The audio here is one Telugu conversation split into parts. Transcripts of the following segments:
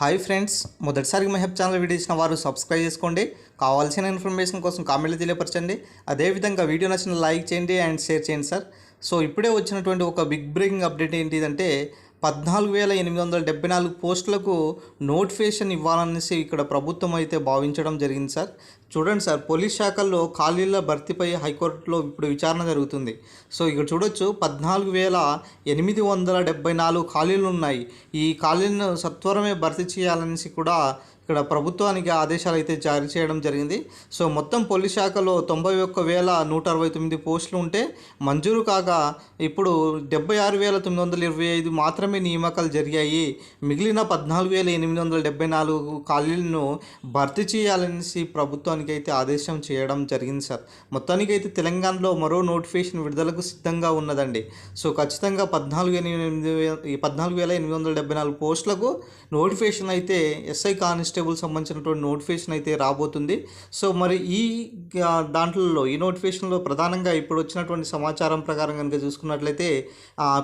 హాయ్ ఫ్రెండ్స్ మొదటిసారి మహబ్ ఛానల్ వీడియో ఇచ్చిన వారు సబ్స్క్రైబ్ చేసుకోండి. కావాల్సిన ఇన్ఫర్మేషన్ కోసం కామెంట్లు తెలియపరచండి. అదేవిధంగా వీడియో నచ్చిన లైక్ చేయండి అండ్ షేర్ చేయండి సార్. సో ఇప్పుడే వచ్చినటువంటి ఒక బిగ్ బ్రేకింగ్ అప్డేట్ ఏంటిదంటే పద్నాలుగు వేల ఎనిమిది వందల డెబ్బై నాలుగు పోస్టులకు నోటిఫికేషన్ ఇవ్వాలనేసి ఇక్కడ ప్రభుత్వం అయితే భావించడం జరిగింది సార్. చూడండి సార్ పోలీస్ శాఖల్లో ఖాళీల భర్తీపై హైకోర్టులో ఇప్పుడు విచారణ జరుగుతుంది. సో ఇక్కడ చూడొచ్చు పద్నాలుగు వేల ఎనిమిది వందల డెబ్బై నాలుగు ఖాళీలు ఉన్నాయి. ఈ ఖాళీలను సత్వరమే భర్తీ చేయాలనేసి కూడా ఇక్కడ ప్రభుత్వానికి ఆదేశాలు అయితే జారీ చేయడం జరిగింది. సో మొత్తం పోలీస్ శాఖలో తొంభై ఒక్క వేల నూట అరవై తొమ్మిది పోస్టులు ఉంటే మంజూరు కాగా ఇప్పుడు డెబ్బై ఆరు వేల తొమ్మిది వందల ఇరవై ఐదు మాత్రమే నియామకాలు జరిగాయి. మిగిలిన పద్నాలుగు వేల ఎనిమిది వందల డెబ్బై నాలుగు ఖాళీలను భర్తీ చేయాలనేసి ప్రభుత్వానికి అయితే ఆదేశం చేయడం జరిగింది సార్. మొత్తానికి అయితే తెలంగాణలో మరో నోటిఫికేషన్ విడుదలకు సిద్ధంగా ఉన్నదండి. సో ఖచ్చితంగా పద్నాలుగు ఎనిమిది ఈ పద్నాలుగు వేల ఎనిమిది వందల డెబ్బై నాలుగు పోస్టులకు నోటిఫికేషన్ అయితే ఎస్ఐ కానిస్టేబుల్ సంబంధించినటువంటి నోటిఫికేషన్ అయితే రాబోతుంది. సో మరి ఈ దాంట్లో ఈ నోటిఫికేషన్లో ప్రధానంగా ఇప్పుడు వచ్చినటువంటి సమాచారం ప్రకారం కనుక చూసుకున్నట్లయితే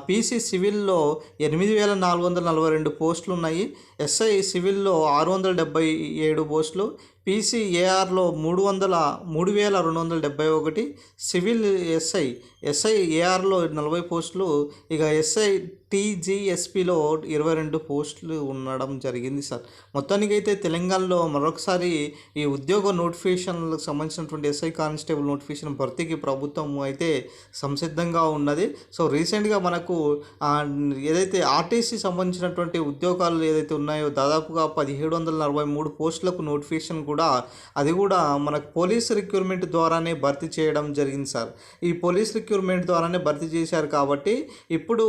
పీసీ సివిల్లో ఎనిమిది వేల నాలుగు వందల నలభై రెండు పోస్టులు ఉన్నాయి. ఎస్ఐ సివిల్లో ఆరు వందల డెబ్బై ఏడు పోస్టులు పీసీఏఆర్లో మూడు వందల మూడు వేల రెండు వందల డెబ్బై ఒకటి సివిల్ ఎస్ఐ ఎస్ఐ ఏఆర్లో నలభై పోస్టులు ఇక ఎస్ఐ టీజీఎస్పీలో ఇరవై రెండు పోస్టులు ఉండడం జరిగింది సార్. మొత్తానికి అయితే తెలంగాణలో మరొకసారి ఈ ఉద్యోగ నోటిఫికేషన్లకు సంబంధించినటువంటి ఎస్ఐ కానిస్టేబుల్ నోటిఫికేషన్ భర్తీకి ప్రభుత్వం అయితే సంసిద్ధంగా ఉన్నది. సో రీసెంట్గా మనకు ఏదైతే ఆర్టీసీ సంబంధించినటువంటి ఉద్యోగాలు ఏదైతే ఉన్నాయో దాదాపుగా పదిహేడు వందల నలభై మూడు పోస్టులకు నోటిఫికేషన్ కూడా అది కూడా మనకు పోలీస్ రిక్రూట్మెంట్ ద్వారానే భర్తీ చేయడం జరిగింది సార్. ఈ పోలీస్ రిక్రూట్మెంట్ ద్వారానే భర్తీ చేశారు కాబట్టి ఇప్పుడు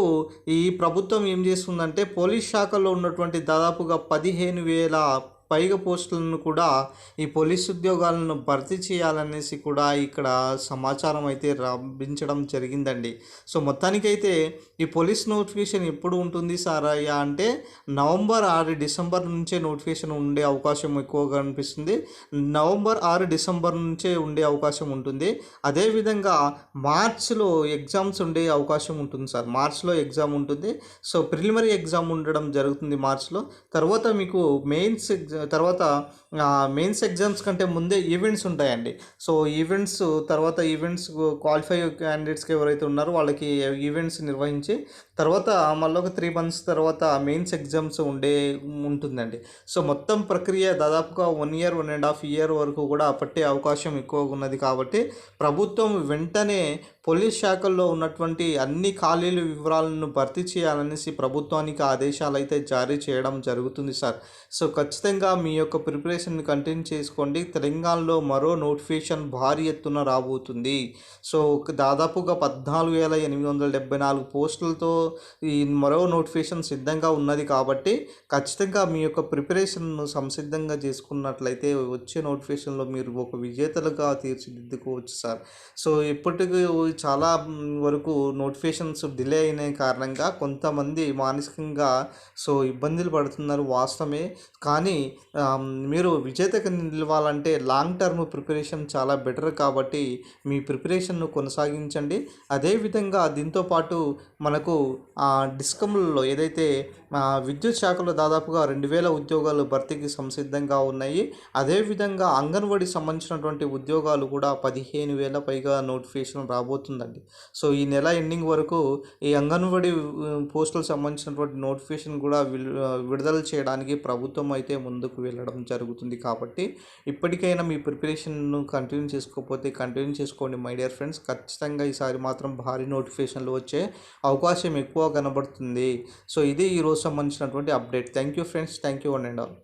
ఈ ప్రభుత్వం ఏం చేస్తుందంటే పోలీస్ శాఖలో ఉన్నటువంటి దాదాపుగా పదిహేను వేల పైగా పోస్టులను కూడా ఈ పోలీస్ ఉద్యోగాలను భర్తీ చేయాలనేసి కూడా ఇక్కడ సమాచారం అయితే లభించడం జరిగిందండి. సో మొత్తానికైతే ఈ పోలీస్ నోటిఫికేషన్ ఎప్పుడు ఉంటుంది సార్ అయ్యా అంటే నవంబర్ ఆరు డిసెంబర్ నుంచే నోటిఫికేషన్ ఉండే అవకాశం ఎక్కువగా అనిపిస్తుంది. నవంబర్ ఆరు డిసెంబర్ నుంచే ఉండే అవకాశం ఉంటుంది. అదేవిధంగా మార్చ్లో ఎగ్జామ్స్ ఉండే అవకాశం ఉంటుంది సార్. మార్చ్లో ఎగ్జామ్ ఉంటుంది. సో ప్రిలిమరీ ఎగ్జామ్ ఉండడం జరుగుతుంది మార్చ్లో. తర్వాత మీకు మెయిన్స్ ఎగ్జామ్ తర్వాత మెయిన్స్ ఎగ్జామ్స్ కంటే ముందే ఈవెంట్స్ ఉంటాయండి. సో ఈవెంట్స్ తర్వాత ఈవెంట్స్ క్వాలిఫై క్యాండిడేట్స్కి ఎవరైతే ఉన్నారో వాళ్ళకి ఈవెంట్స్ నిర్వహించి తర్వాత మళ్ళీ ఒక త్రీ మంత్స్ తర్వాత మెయిన్స్ ఎగ్జామ్స్ ఉండే ఉంటుందండి. సో మొత్తం ప్రక్రియ దాదాపుగా one year one and half year వరకు కూడా పట్టే అవకాశం ఎక్కువగా ఉన్నది కాబట్టి ప్రభుత్వం వెంటనే పోలీస్ శాఖల్లో ఉన్నటువంటి అన్ని ఖాళీల వివరాలను భర్తీ చేయాలనేసి ప్రభుత్వానికి ఆదేశాలు అయితే జారీ చేయడం జరుగుతుంది సార్. సో ఖచ్చితంగా మీ యొక్క ప్రిపరేషన్ కంటిన్యూ చేసుకోండి. తెలంగాణలో మరో నోటిఫికేషన్ భారీ ఎత్తున రాబోతుంది. సో దాదాపుగా పద్నాలుగు వేల ఎనిమిది వందల డెబ్బై నాలుగు పోస్టులతో ఈ మరో నోటిఫికేషన్ సిద్ధంగా ఉన్నది కాబట్టి ఖచ్చితంగా మీ యొక్క ప్రిపరేషన్ను సంసిద్ధంగా చేసుకున్నట్లయితే వచ్చే నోటిఫికేషన్లో మీరు ఒక విజేతలుగా తీర్చిదిద్దుకోవచ్చు సార్. సో ఇప్పటికీ చాలా వరకు నోటిఫికేషన్స్ డిలే అయిన కారణంగా కొంతమంది మానసికంగా సో ఇబ్బందులు పడుతున్నారు వాస్తవమే. కానీ మీరు విజేతగా నిలవాలంటే లాంగ్ టర్మ్ ప్రిపరేషన్ చాలా బెటర్ కాబట్టి మీ ప్రిపరేషన్ను కొనసాగించండి. అదేవిధంగా దీంతో పాటు మనకు డిస్కమ్లలో ఏదైతే విద్యుత్ శాఖలో దాదాపుగా రెండు వేల ఉద్యోగాలు భర్తీకి సంసిద్ధంగా ఉన్నాయి. అదేవిధంగా అంగన్వాడీ సంబంధించినటువంటి ఉద్యోగాలు కూడా పదిహేను వేల పైగా నోటిఫికేషన్ రాబోతుందండి. సో ఈ నెల ఎండింగ్ వరకు ఈ అంగన్వాడీ పోస్టులకు సంబంధించినటువంటి నోటిఫికేషన్ కూడా విడుదల చేయడానికి ప్రభుత్వం అయితే ముందు ముందుకు వెళ్ళడం జరుగుతుంది కాబట్టి ఇప్పటికైనా మీ ప్రిపరేషన్ను కంటిన్యూ చేసుకోకపోతే కంటిన్యూ చేసుకోండి మై డియర్ ఫ్రెండ్స్. ఖచ్చితంగా ఈసారి మాత్రం భారీ నోటిఫికేషన్లు వచ్చే అవకాశం ఎక్కువ కనబడుతుంది. సో ఇది ఈరోజు సంబంధించినటువంటి update. Thank you friends. Thank you one and all.